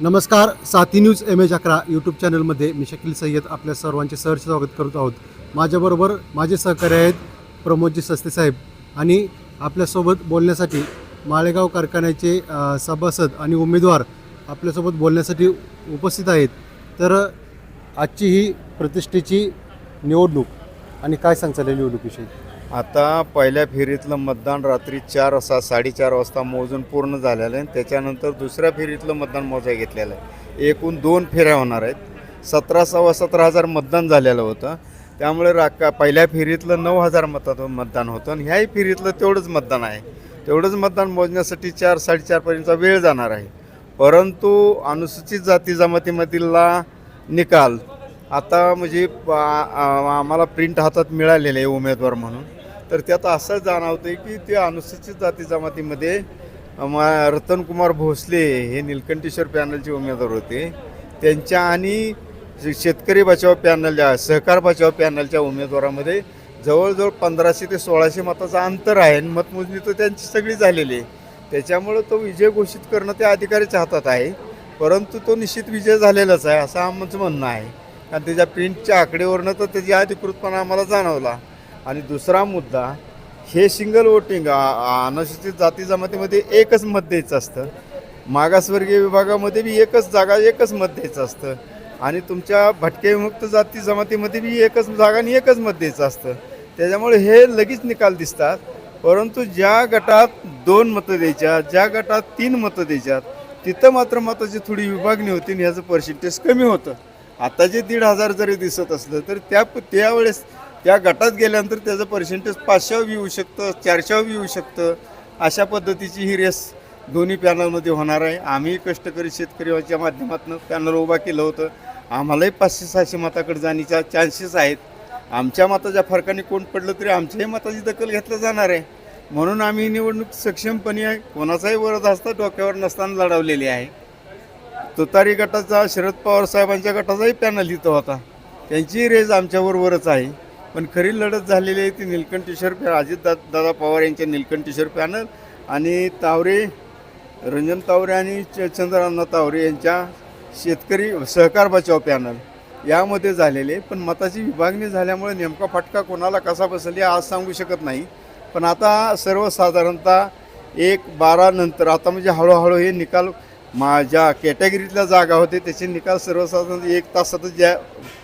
नमस्कार साती news M H अकरा यूट्यूब चॅनलमध्ये मी शकील सय्यद आपल्या सर्वांचे सहर्ष स्वागत करत आहोत. माझ्याबरोबर माझे सहकारी आहेत प्रमोदजी सस्ते साहेब आणि आपल्यासोबत बोलण्यासाठी माळेगाव कारखान्याचे सभासद आणि उमेदवार आपल्यासोबत बोलण्यासाठी उपस्थित आहेत. तर आजची ही प्रतिष्ठेची निवडणूक आणि काय सांगचाल या निवडणुकीविषयी? आता पहिल्या फेरीतलं मतदान रात्री चार वाजता साडेचार वाजता मोजून पूर्ण झालेलं आहे. त्याच्यानंतर दुसऱ्या फेरीतलं मतदान मोजाय घेतलेलं आहे. एकूण दोन फेऱ्या होणार आहेत. सतरा सव्वा सतरा हजार मतदान झालेलं होतं. त्यामुळे राका पहिल्या फेरीतलं नऊ हजार मतात मतदान होतं आणि ह्याही फेरीतलं तेवढंच मतदान आहे. तेवढंच मतदान मोजण्यासाठी चार साडेचारपर्यंतचा वेळ जाणार आहे. परंतु अनुसूचित जाती जमातीमधीलला निकाल आता म्हणजे आम्हाला प्रिंट हातात मिळालेले आहे उमेदवार म्हणून. तर त्यात असं जाणवतं की ते अनुसूचित जाती जमातीमध्ये म- रतनकुमार भोसले हे निलकंठेश्वर पॅनलचे उमेदवार होते. त्यांच्या आणि शेतकरी बचाव पॅनलच्या सहकार बचाव पॅनलच्या उमेदवारामध्ये जवळजवळ पंधराशे ते सोळाशे मताचं अंतर आहे. आणि मतमोजणी तर त्यांची सगळी झालेली आहे. त्याच्यामुळं तो विजय घोषित करणं त्या अधिकाऱ्याच्या हातात आहे. परंतु तो निश्चित विजय झालेलाच आहे असं आमचं म्हणणं आहे. कारण त्याच्या प्रिंटच्या आकडेवरनं तर त्याची अधिकृतपणा आम्हाला जाणवला. आणि दुसरा मुद्दा हे सिंगल वोटिंग अनुसूचित जाती जमातीमध्ये एकच मत द्यायचं असतं. मागासवर्गीय विभागामध्ये बी एकच जागा एकच मत द्यायचं असतं. आणि तुमच्या भटके विमुक्त जाती जमातीमध्ये बी एकच जागा आणि एकच मत द्यायचं असतं. त्याच्यामुळे हे लगेच निकाल दिसतात. परंतु ज्या गटात दोन मतं द्यायच्या ज्या गटात तीन मतं द्यायच्यात तिथं मात्र मताची थोडी विभागणी होती आणि ह्याचं पर्सेंटेज कमी होतं. आता जे दीड हजार जरी दिसत असलं तर त्या त्यावेळेस त्या गटात गेल्यानंतर त्याचं पर्सेंटेज पाचशेवर बी येऊ शकतं चारशेवर येऊ शकतं. अशा पद्धतीची ही रेस दोन्ही पॅनलमध्ये होणार आहे. आम्ही कष्टकरी शेतकरीच्या माध्यमातून पॅनल उभा केलं होतं. आम्हालाही पाचशे सहाशे मताकडे जाण्याच्या चान्सेस आहेत. आमच्या मताच्या फरकाने कोण पडलं तरी आमच्याही मताची दखल घेतलं जाणार आहे. म्हणून आम्ही ही निवडणूक सक्षमपणे आहे कोणाचाही वरद असता डोक्यावर नसताना लढवलेली आहे. तुतारी गटाचा शरद पवार साहेबांच्या गटाचाही पॅनल इथं होता. त्यांचीही रेज आमच्याबरोबरच आहे. पण खरी लढत झालेली आहे ती निलकंठेश्वर पॅ अजित दा दादा पवार यांच्या निलकंठेश्वर पॅनल आणि तावरे रंजन तावरे आणि च- चंद्रांना तावरे यांच्या शेतकरी सहकार बचाव पॅनल यामध्ये झालेले पण मताची विभागणी झाल्यामुळे नेमका फटका कोणाला कसा बसेल आज सांगू शकत नाही. पण आता सर्वसाधारणतः एक बारा नंतर आता म्हणजे हळूहळू हे निकाल माझ्या कॅटेगरीतल्या जागा होते त्याचे निकाल सर्वसाधारण एक तासातच ज्या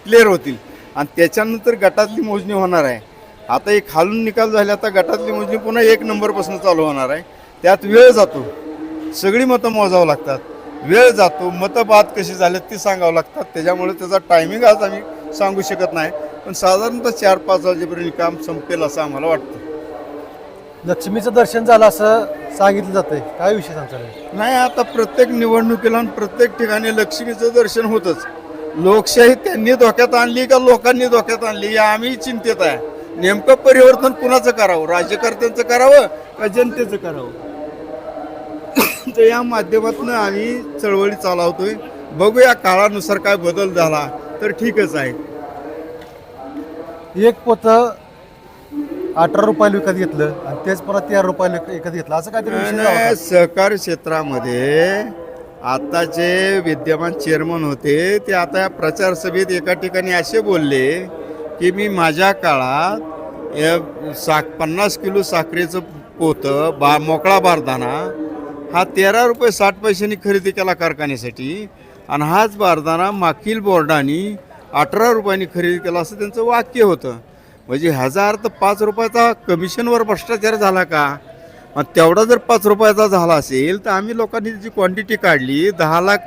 क्लिअर होतील. आणि त्याच्यानंतर गटातली मोजणी होणार आहे. आता एक खालून निकाल झाले आता गटातली मोजणी पुन्हा एक नंबरपासून चालू होणार आहे. त्यात वेळ जातो. सगळी मतं मोजावं लागतात. वेळ जातो. मतं बाद कशी झालेत ती सांगावं लागतात. त्याच्यामुळे त्याचा टायमिंग आज आम्ही सांगू शकत नाही. पण साधारणतः चार पाच वाजेपर्यंत काम संपेल असं आम्हाला वाटतं. लक्ष्मीचं दर्शन झालं असं सांगितलं जातंय. काय विषय सांगचाल नाही आता प्रत्येक निवडणुकीला आणि प्रत्येक ठिकाणी लक्ष्मीचं दर्शन होतंच. लोकशाही त्यांनी धोक्यात आणली का लोकांनी धोक्यात आणली या आम्ही चिंतेत आहे. नेमकं परिवर्तन कुणाचं करावं? राज्यकर्त्यांचं करावं का जनतेचं करावं? तर या माध्यमातून आम्ही चळवळी चालवतोय. बघूया काळानुसार काय बदल झाला तर ठीकच आहे. एक पोतं अठरा रुपयाला विकत घेतलं आणि तेच परत तेरा रुपयाला विकत घेतलं. असं होता. सहकारी क्षेत्रामध्ये आताचे विद्यमान चेअरमन होते ते आता या प्रचार सभेत एका ठिकाणी असे बोलले की मी माझ्या काळात साख पन्नास किलो साखरेचं पोतं बा मोकळा बारदाना हा तेरा रुपये साठ पैशांनी खरेदी केला कारखान्यासाठी आणि हाच बारदाना मागील बोर्डाने अठरा रुपयांनी खरेदी केला असं त्यांचं वाक्य होतं. म्हणजे ह्याचा अर्थ पाच रुपयाचा कमिशनवर भ्रष्टाचार झाला का? मग तेवढा जर पाच रुपयाचा झाला असेल तर आम्ही लोकांनी जी क्वांटिटी काढली दहा लाख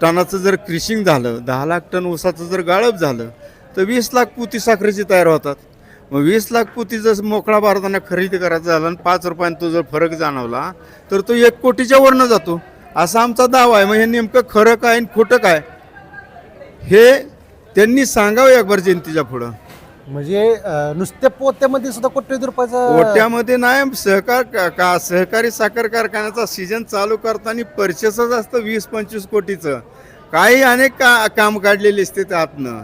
टनाचं जर क्रिशिंग झालं दहा लाख टन ऊसाचं जर गाळप झालं तर वीस लाख पुती साखरेची तयार होतात. मग वीस लाख पुती जर मोकळा भारताना खरेदी करायचा झाला आणि पाच रुपयानं तो जर फरक जाणवला तर तो एक कोटीच्या वरनं जातो. असा आमचा दावा आहे. मग हे नेमकं खरं काय आणि खोटं काय हे त्यांनी सांगावं अकबर जयंतीच्या पुढं. म्हणजे अं, नुसत्या पोत्यामध्ये सुद्धा कोट्यवधी रुपयाचा ओट्यामध्ये नाही सहकार का- का सहकारी साखर कारखान्याचा सीजन चालू करताना परचेसच असतं वीस पंचवीस कोटीचं. काही अनेक का काम काढलेले असते त्यातनं.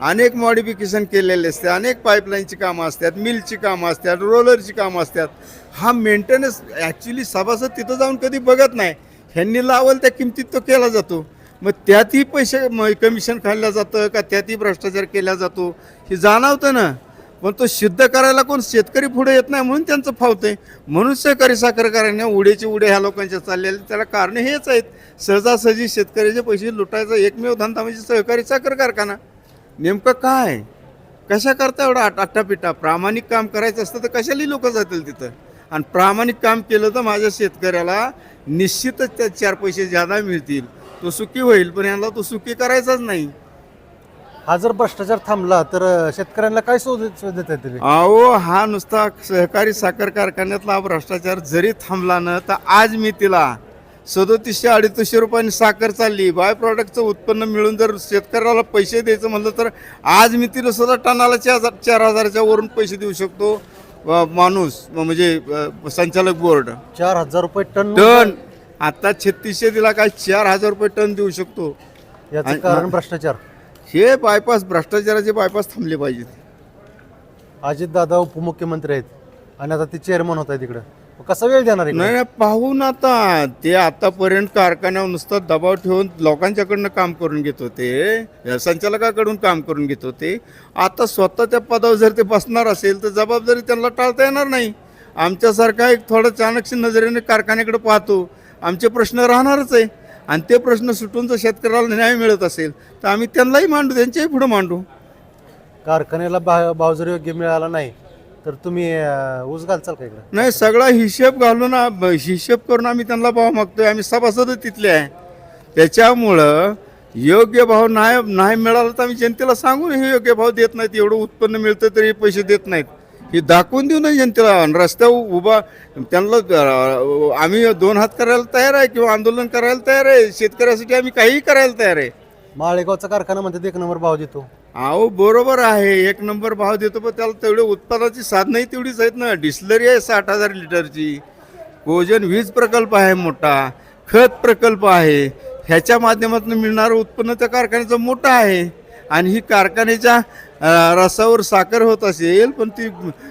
अनेक मॉडिफिकेशन केलेले असते अनेक पाईपलाईनची कामं असतात मिलची कामं असतात रोलरची कामं असतात. हा मेंटेनन्स ॲक्च्युली सभासद तिथं जाऊन कधी बघत नाही. ह्यांनी लावल त्या किमतीत तो केला जातो. मग त्यातही पैसे म- कमिशन खाल्लं जातं का त्यातही भ्रष्टाचार केला जातो? हे जाणवतं ना. पण तो सिद्ध करायला कोण? शेतकरी पुढे येत नाही म्हणून त्यांचं फावतंय म्हणून सहकारी साखर कारखान्या उड्याचे उडे ह्या लोकांच्या चाललेले. त्याला कारण हेच आहेत. सहजासहजी शेतकऱ्याचे पैसे लुटायचा एकमेव धंदा म्हणजे सहकारी साखर कारखाना. नेमकं काय? कशा करता एवढा आट- आट्टापिट्टा प्रामाणिक काम करायचं असतं तर कशालाही लोक जातील तिथं? आणि प्रामाणिक काम केलं तर माझ्या शेतकऱ्याला निश्चितच त्या चार पैसे ज्यादा मिळतील. तो सुखी होईल पण यांना तो सुखी करायचाच नाही. हा जर भ्रष्टाचार थांबला तर शेतकऱ्यांना काय शोध देता येतील? अहो हा नुसता सहकारी साखर कारखान्यातला हा भ्रष्टाचार जरी थांबला ना तर आज मी तिला सदोतीसशे अडीचशे रुपयांनी साखर चालली. बाय प्रॉडक्टचं उत्पन्न मिळून जर शेतकऱ्याला पैसे द्यायचं म्हणलं तर आज मी तिला सुद्धा टनाला चार हजार चार हजाराच्या वरून पैसे देऊ शकतो. माणूस म्हणजे संचालक बोर्ड. चार हजार रुपये टन टन. आता छत्तीसशे दिला काय चार हजार रुपये टन देऊ शकतो. याचं आणि- कारण भ्रष्टाचार. हे बायपास भ्रष्टाचाराचे बायपास थांबले पाहिजेत. अजित दादा उपमुख्यमंत्री आहेत आणि आता ते चेअरमन होत आहे तिकडं मग कसा वेळ देणार आहे नाही नाही, पाहून आता. ते आतापर्यंत कारखान्यावर नुसता दबाव ठेवून लोकांच्याकडनं काम करून घेत होते. संचालकाकडून काम करून घेत होते. आता स्वतः त्या पदावर जर ते बसणार असेल तर जबाबदारी त्यांना टाळता येणार नाही. आमच्यासारखा एक थोडं चाणक्य नजरेने कारखान्याकडे पाहतो. आमचे प्रश्न राहणारच आहे. आणि ते प्रश्न सुटून जर शेतकऱ्याला न्याय मिळत असेल तर आम्ही त्यांनाही मांडू त्यांच्याही पुढे मांडू. कारखान्याला भा- भाव जर योग्य मिळाला नाही तर तुम्ही अं, ऊस घालचाल का इकडं? नाही सगळा हिशेब घालून आ- ब- हिशेब करून आम्ही त्यांना भाव मागतोय. आम्ही सभासद तिथले आहे. त्याच्यामुळं योग्य भाव नाही नाही मिळाला तर आम्ही जनतेला सांगून हे योग्य भाव देत नाहीत. एवढं उत्पन्न मिळतं तरी पैसे देत नाहीत. हे दाखवून देऊ नये जनतेला. रस्त्यावर उभा त्यांना आम्ही दोन हात करायला तयार आहे किंवा आंदोलन करायला तयार आहे. शेतकऱ्यासाठी आम्ही काहीही करायला तयार आहे. माळेगावचा कारखाना म्हणतात एक नंबर भाव देतो. अहो बरोबर आहे. एक नंबर भाव देतो पण त्याला तेवढे उत्पादनाची साधनही तेवढीच आहेत ना. डिस्लरी आहे साठ हजार लिटरची. कोजन वीज प्रकल्प आहे मोठा. खत प्रकल्प आहे. ह्याच्या माध्यमातून मिळणारं उत्पन्न त्या कारखान्याचं मोठं आहे. आणि ही कारखान्याच्या रसावर साखर होत असेल पण ती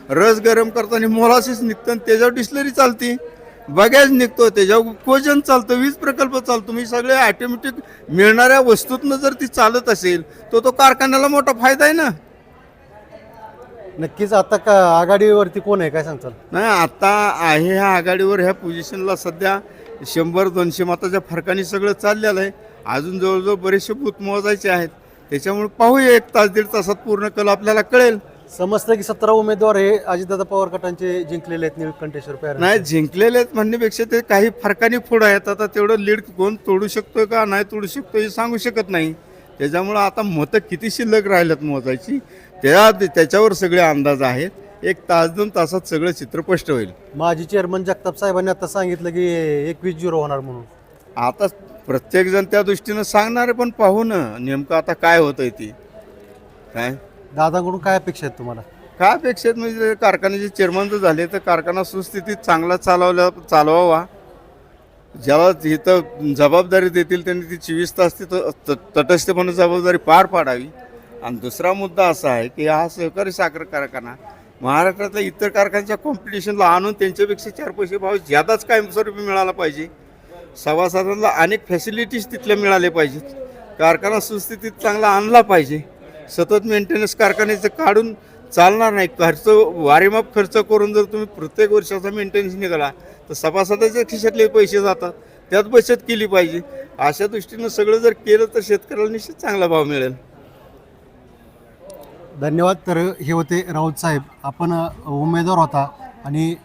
रस गरम करताना मोलासीस निघतं आणि त्याच्यावर डिस्लरी चालते. बगॅज निघतो त्याच्यावर कोजन चालतं वीज प्रकल्प चालतो. मी सगळे ऑटोमॅटिक मिळणाऱ्या वस्तूतनं जर ती चालत असेल तर तो कारखान्याला मोठा फायदा आहे ना? नक्कीच. आता का आघाडीवरती कोण आहे? काय सांगताल? नाही आता आहे ह्या आघाडीवर ह्या पोझिशनला सध्या शंभर दोनशे मताच्या फरकाने सगळं चाललेलं आहे. अजून जवळजवळ बरेचसे बूथ मोजायचे आहेत. त्याच्यामुळे पाहूया एक तास दीड तासात पूर्ण कल आपल्याला कळेल. समजतं की सतरा उमेदवार हे अजितदादा पवार गटांचे जिंकलेले आहेत निळकंठेश्वर पॅरंट नाही जिंकलेले आहेत म्हणण्यापेक्षा ते काही फरकाने पुढं आहेत. आता तेवढं लीड कोण तोडू शकतो का नाही तोडू शकतो हे सांगू शकत नाही. त्याच्यामुळं आता मतं किती शिल्लक राहिल्यात मोजायची त्या त्याच्यावर सगळे अंदाज आहेत. एक तास दोन तासात सगळं चित्र स्पष्ट होईल. माजी चेअरमन जगताप साहेबांनी आता सांगितलं की एकवीस झिरो होणार म्हणून. आता प्रत्येकजण त्या दृष्टीनं सांगणार आहे पण पाहू ना नेमकं आता काय होत आहे ती. काय? दादाकडून काय अपेक्षा आहेत तुम्हाला? काय अपेक्षित म्हणजे कारखान्याचे चेअरमन जर झाले तर कारखाना सुस्थितीत चांगला चालवला चालवावा. ज्याला इथं जबाबदारी देतील त्यांनी ती चोवीस तास तिथं त- तटस्थपणे जबाबदारी पार पाडावी. आणि दुसरा मुद्दा असा आहे की हा सहकारी साखर कारखाना महाराष्ट्रातल्या इतर कारखान्याच्या कॉम्पिटिशनला आणून त्यांच्यापेक्षा चार पैसे भाव ज्यादाच कायमस्वरूपी मिळाला पाहिजे. सभासदांना अनेक फॅसिलिटीज तिथल्या मिळाले पाहिजेत. कारखाना सुस्थितीत चांगला आणला पाहिजे. सतत मेंटेनन्स कारखान्याचं काढून चालणार नाही. खर्च वारेमाप खर्च करून जर तुम्ही प्रत्येक वर्षाचा मेंटेनन्स निघाला तर सभासदाच्या खिशातले पैसे जातात. त्यात बचत केली पाहिजे. अशा दृष्टीनं सगळं जर केलं तर शेतकऱ्याला निश्चित चांगला भाव मिळेल. धन्यवाद. तर हे होते राऊत साहेब. आपण अ, उमेदवार होता आणि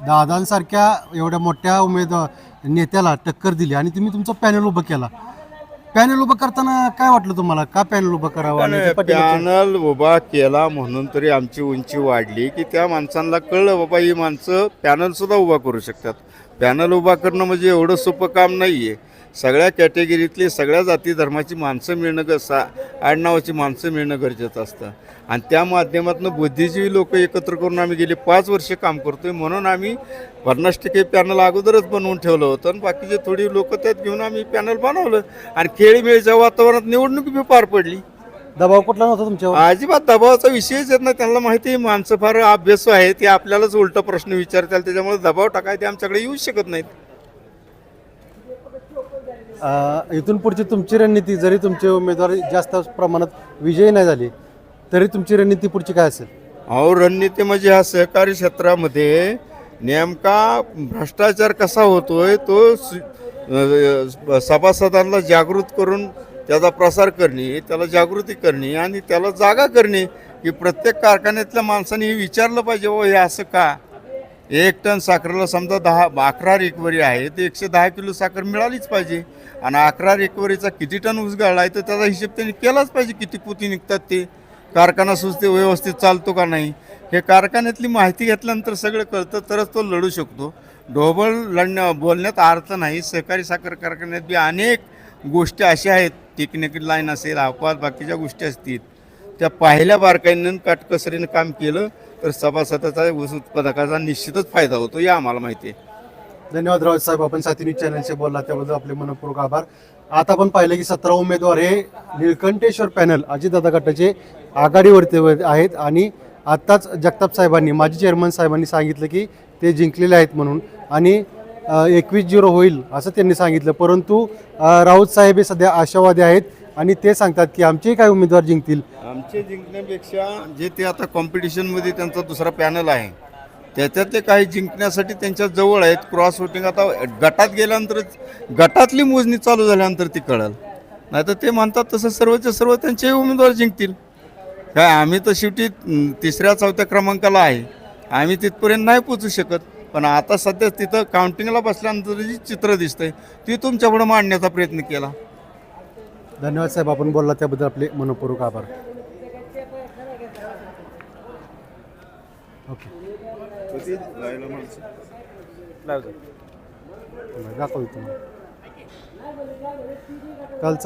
दादांसारख्या एवढ्या मोठ्या उमेदवार नेत्याला टक्कर दिली आणि तुम्ही तुमचा पॅनल उभं केला. पॅनल उभं करताना काय वाटलं तुम्हाला? का पॅनल उभं करावं आणि ते पाठीमागचे- पॅनल उभा केला म्हणून तरी आमची उंची वाढली की त्या माणसांना कळलं बाबा ही माणसं पॅनल सुद्धा उभा करू शकतात. पॅनल उभा करणं म्हणजे एवढं सोपं काम नाही आहे सगळ्या कॅटेगरीतली सगळ्या जाती धर्माची माणसं मिळणं ग सा आडनावाची माणसं मिळणं गरजेचं असतं. आणि त्या माध्यमातून बुद्धिजीवी लोक एकत्र करून आम्ही गेले पाच वर्ष काम करतोय. म्हणून आम्ही पन्नास टक्के पॅनल अगोदरच बनवून ठेवलं होतं आणि बाकीचे थोडी लोक त्यात घेऊन आम्ही पॅनल बनवलं. आणि खेळीमेळीच्या वातावरणात निवडणूक बी पार पडली. दबाव कुठला नव्हता तुमच्यावर? अजिबात दबावाचा विषयच येत नाही. त्यांना माहिती आहे माणसं फार अभ्यासू आहे ते आपल्यालाच उलट प्रश्न विचारतात. त्याच्यामुळे दबाव टाकाय ते आमच्याकडे येऊ शकत नाहीत. इथून पुढची तुमची रणनीती जरी तुमचे उमेदवार जास्त प्रमाणात विजयी नाही झाले तरी तुमची रणनीती पुढची काय असेल? अहो रणनीती म्हणजे ह्या सहकारी क्षेत्रामध्ये नेमका भ्रष्टाचार कसा होतोय तो स- अ, सभासदांना जागृत करून त्याचा प्रसार करणे त्याला जागृती करणे आणि त्याला जागा करणे की प्रत्येक कारखान्यातल्या माणसाने हे विचारलं पाहिजे हो हे असं का? एक टन साखरेला समजा दहा अकरा रिकवरी आहे तर एकशे दहा किलो साखर मिळालीच पाहिजे. आणि अकरा रिकवरीचा किती टन ऊस गाळला आहे तर त्याचा हिशेब त्यांनी केलाच पाहिजे किती पोती निघतात ते. कारखाना सुचते व्यवस्थित चालतो का नाही? हे कारखान्यातली माहिती घेतल्यानंतर सगळं कळतं तरच तो लढू शकतो. ढोबळ लढण्या बोलण्यात अर्थ नाही सहकारी साखर कारखान्यात बी अनेक गोष्टी अशा आहेत टेक्निकल लाईन असेल अपवाद बाकीच्या गोष्टी असतील. त्या पाहिल्या बारकाईनं काटकसरीनं काम केलं तर सभासदाचा ऊस उत्पादकाचा निश्चितच फायदा होतो हे आम्हाला माहिती आहे. धन्यवाद रावत साहेब आपण साथी न्यूज चॅनलशी बोलला त्याबद्दल आपले मनपूर्वक आभार. आता आपण पाहिलं की सतरा उमेदवार हे निळकंठेश्वर पॅनल अजितदादा गटाचे आघाडीवरती आहेत आणि आत्ताच जगताप साहेबांनी माजी चेअरमन साहेबांनी सांगितलं की ते जिंकलेले आहेत म्हणून. आणि एकवीस झिरो होईल असं त्यांनी सांगितलं. परंतु राऊत साहेब हे सध्या आशावादी आहेत आणि ते सांगतात की आमचेही काही उमेदवार जिंकतील. आमचे जिंकण्यापेक्षा जे ते आता कॉम्पिटिशनमध्ये त्यांचा दुसरा पॅनल आहे त्याच्यात ते काही जिंकण्यासाठी त्यांच्या जवळ आहेत. क्रॉस वोटिंग आता गटात गेल्यानंतर गटातली मोजणी चालू झाल्यानंतर ती कळल. नाहीतर ते म्हणतात तसं सर्वचे सर्व त्यांचेही उमेदवार जिंकतील. काय आम्ही तर शेवटी तिसऱ्या चौथ्या क्रमांकाला आहे. आम्ही तिथपर्यंत नाही पोचू शकत. पण आता सध्या तिथं काउंटिंगला बसल्यानंतर जी चित्र दिसतंय ती तुमच्यापुढे मांडण्याचा प्रयत्न केला. धन्यवाद साहेब आपण बोलला त्याबद्दल आपले मनपूर्वक आभार. ओके. दाखवतो. तुम्हाला कालचा